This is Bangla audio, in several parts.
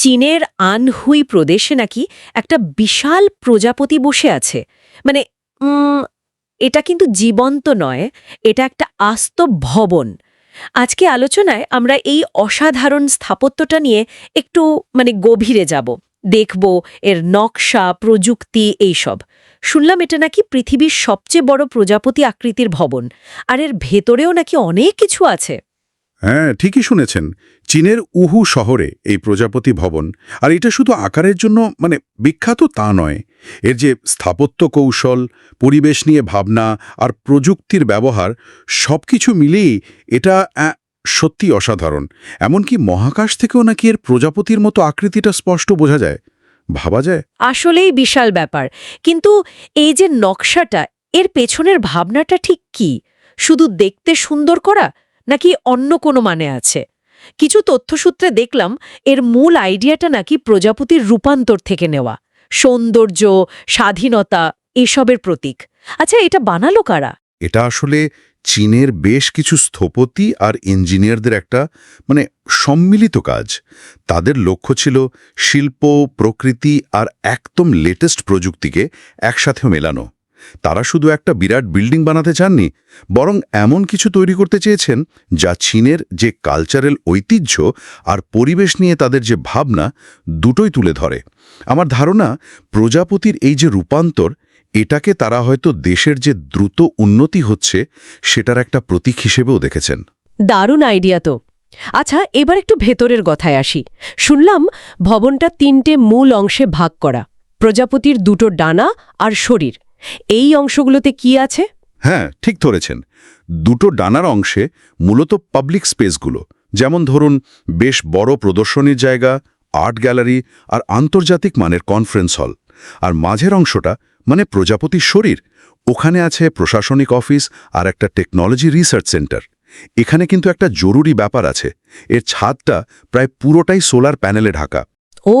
চীনের আনহুই প্রদেশে নাকি একটা বিশাল প্রজাপতি বসে আছে। মানে এটা কিন্তু জীবন্ত নয়, এটা একটা আস্ত ভবন। আজকে আলোচনায় আমরা এই অসাধারণ স্থাপত্যটা নিয়ে একটু মানে গভীরে যাব। দেখব এর নকশা, প্রযুক্তি, এইসব। শুনলাম এটা নাকি পৃথিবীর সবচেয়ে বড় প্রজাপতি আকৃতির ভবন, আর এর ভেতরেও নাকি অনেক কিছু আছে। হ্যাঁ ঠিকই শুনেছেন। চীনের উহু শহরে এই প্রজাপতি ভবন, আর এটা শুধু আকারের জন্য মানে বিখ্যাত তা নয়। এর যে স্থাপত্য কৌশল, পরিবেশ নিয়ে ভাবনা, আর প্রযুক্তির ব্যবহার সব কিছু মিলিয়েই এটা সত্যি অসাধারণ। এমনকি মহাকাশ থেকেও নাকি এর প্রজাপতির মতো আকৃতিটা স্পষ্ট বোঝা যায়। ভাবা যায়? আসলেই বিশাল ব্যাপার। কিন্তু এই যে নকশাটা, এর পেছনের ভাবনাটা ঠিক কি? শুধু দেখতে সুন্দর করা নাকি অন্য কোনো মানে আছে? কিছু তথ্যসূত্রে দেখলাম, এর মূল আইডিয়াটা নাকি প্রজাপতির রূপান্তর থেকে নেওয়া। সৌন্দর্য, স্বাধীনতা, এসবের প্রতীক। আচ্ছা এটা বানালো কারা? এটা আসলে চীনের বেশ কিছু স্থপতি আর ইঞ্জিনিয়ারদের একটা মানে সম্মিলিত কাজ। তাদের লক্ষ্য ছিল শিল্প, প্রকৃতি আর একদম লেটেস্ট প্রযুক্তিকে একসাথে মেলানো। তারা শুধু একটা বিরাট বিল্ডিং বানাতে চাননি, বরং এমন কিছু তৈরি করতে চেয়েছেন যা চীনের যে কালচারাল ঐতিহ্য আর পরিবেশ নিয়ে তাদের যে ভাবনা, দুটোই তুলে ধরে। আমার ধারণা, প্রজাপতির এই যে রূপান্তর, এটাকে তারা হয়তো দেশের যে দ্রুত উন্নতি হচ্ছে, সেটার একটা প্রতীক হিসেবেও দেখেছেন। দারুণ আইডিয়া তো। আচ্ছা এবার একটু ভেতরের কথায় আসি। শুনলাম, ভবনটা তিনটে মূল অংশে ভাগ করা, প্রজাপতির দুটো ডানা আর শরীর। এই অংশগুলোতে কি আছে? হ্যাঁ ঠিক ধরেছেন। দুটো ডানার অংশে মূলত পাবলিক স্পেসগুলো যেমন ধরুন বেশ বড় প্রদর্শনীর জায়গা আর্ট গ্যালারি আর আন্তর্জাতিক মানের কনফারেন্স হল আর মাঝের অংশটা মানে প্রজাপতির শরীর ওখানে আছে প্রশাসনিক অফিস আর একটা টেকনোলজি রিসার্চ সেন্টার এখানে কিন্তু একটা জরুরি ব্যাপার আছে। এর ছাদটা প্রায় পুরোটাই সোলার প্যানেলে ঢাকা। ও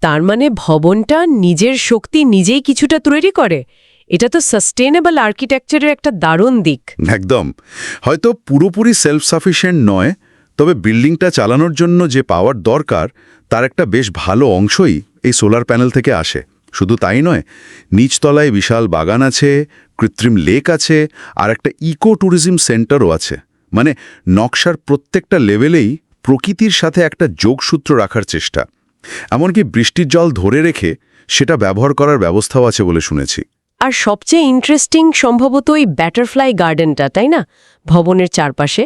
তার মানে ভবনটা নিজের শক্তি নিজেই কিছুটা তৈরি করে। এটা তো সাস্টেনেবল আর্কিটেকচারের একটা দারুণ দিক। একদম। হয়তো পুরোপুরি সেলফ সাফিসিয়েন্ট নয়, তবে বিল্ডিংটা চালানোর জন্য যে পাওয়ার দরকার, তার একটা বেশ ভালো অংশই এই সোলার প্যানেল থেকে আসে। শুধু তাই নয়, নিচতলায় বিশাল বাগান আছে, কৃত্রিম লেক আছে, আর একটা ইকো ট্যুরিজম সেন্টারও আছে। মানে নকশার প্রত্যেকটা লেভেলেই প্রকৃতির সাথে একটা যোগসূত্র রাখার চেষ্টা। এমনকি বৃষ্টির জল ধরে রেখে সেটা ব্যবহার করার ব্যবস্থাও আছে বলে শুনেছি। আর সবচেয়ে ইন্টারেস্টিং সম্ভবত ওই ব্যাটারফ্লাই গার্ডেনটা তাই না? ভবনের চারপাশে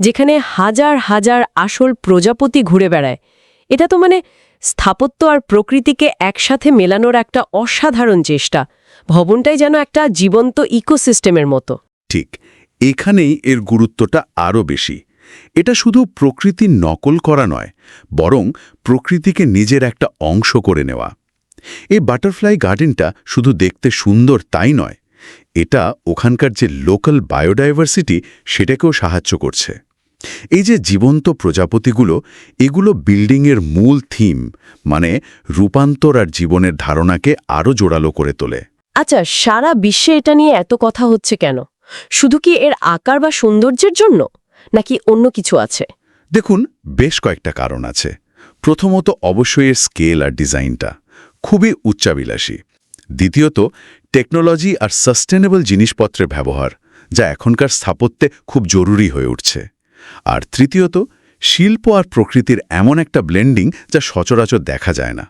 যেখানে হাজার হাজার আসল প্রজাপতি ঘুরে বেড়ায়। এটা তো মানে স্থাপত্য আর প্রকৃতিকে একসাথে মেলানোর একটা অসাধারণ চেষ্টা। ভবনটাই যেন একটা জীবন্ত ইকোসিস্টেমের মতো। ঠিক এখানেই এর গুরুত্বটা আরও বেশি। এটা শুধু প্রকৃতির নকল করা নয়, বরং প্রকৃতিকে নিজের একটা অংশ করে নেওয়া। এই বাটারফ্লাই গার্ডেনটা শুধু দেখতে সুন্দর তাই নয়, এটা ওখানকার যে লোকাল বায়োডাইভার্সিটি সেটাকেও সাহায্য করছে। এই যে জীবন্ত প্রজাপতিগুলো, এগুলো বিল্ডিংয়ের মূল থিম মানে রূপান্তর আর জীবনের ধারণাকে আরও জোরালো করে তোলে। আচ্ছা সারা বিশ্বে এটা নিয়ে এত কথা হচ্ছে কেন? শুধু কি এর আকার বা সৌন্দর্যের জন্য? নাকি অন্য কিছু আছে? দেখুন, বেশ কয়েকটা কারণ আছে। প্রথমত, অবশ্যই এর স্কেল আর ডিজাইনটা। খুবই উচ্চাবিলাসী দ্বিতীয়ত, টেকনোলজি আর সাস্টেনেবল জিনিসপত্রের ব্যবহার, যা এখনকার স্থাপত্যে খুব জরুরি হয়ে উঠছে। আর তৃতীয়ত, শিল্প আর প্রকৃতির এমন একটা ব্লেন্ডিং যা সচরাচর দেখা যায় না।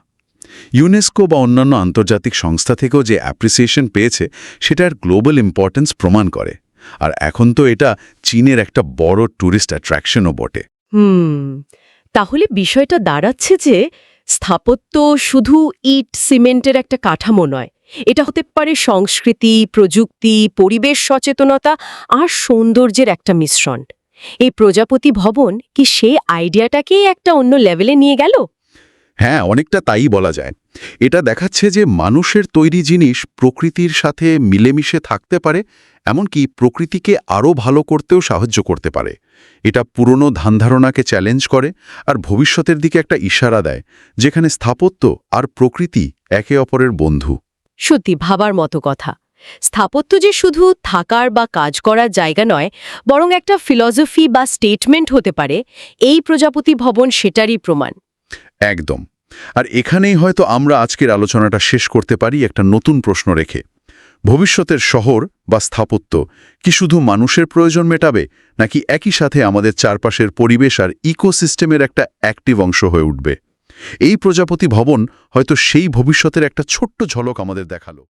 ইউনেস্কো বা অন্যান্য আন্তর্জাতিক সংস্থা থেকেও যে অ্যাপ্রিসিয়েশন পেয়েছে, সেটার গ্লোবাল ইম্পর্টেন্স প্রমাণ করে। আর এখন তো এটা চীনের একটা বড় ট্যুরিস্ট অ্যাট্রাকশনও বটে। হুম, তাহলে বিষয়টা দাঁড়াচ্ছে যে স্থাপত্য শুধু ইট, সিমেন্টের একটা কাঠামো নয়, এটা হতে পারে সংস্কৃতি, প্রযুক্তি, পরিবেশ সচেতনতা আর সৌন্দর্যের একটা মিশ্রণ। এই প্রজাপতি ভবন কি সেই আইডিয়াটাকেই একটা অন্য লেভেলে নিয়ে গেল? হ্যাঁ অনেকটা তাই বলা যায়। এটা দেখাচ্ছে যে মানুষের তৈরি জিনিস প্রকৃতির সাথে মিলেমিশে থাকতে পারে এমনকি প্রকৃতিকে আরও ভালো করতেও সাহায্য করতে পারে। এটা পুরনো ধানধারণাকে চ্যালেঞ্জ করে আর ভবিষ্যতের দিকে একটা ইশারা দেয় যেখানে স্থাপত্য আর প্রকৃতি একে অপরের বন্ধু। সত্যি ভাবার মতো কথা। স্থাপত্য যে শুধু থাকার বা কাজ করার জায়গা নয় বরং একটা ফিলসফি বা স্টেটমেন্ট হতে পারে এই প্রজাপতি ভবন সেটারই প্রমাণ। একদম। আর এখানেই হয়তো আমরা আজকের আলোচনাটা শেষ করতে পারি একটা নতুন প্রশ্ন রেখে। ভবিষ্যতের শহর বা স্থাপত্য কি শুধু মানুষের প্রয়োজন মেটাবে, নাকি একই সাথে আমাদের চারপাশের পরিবেশ আর ইকোসিস্টেমের একটা অ্যাক্টিভ অংশ হয়ে উঠবে? এই প্রজাপতি ভবন হয়তো সেই ভবিষ্যতের একটা ছোট্ট ঝলক আমাদের দেখাল।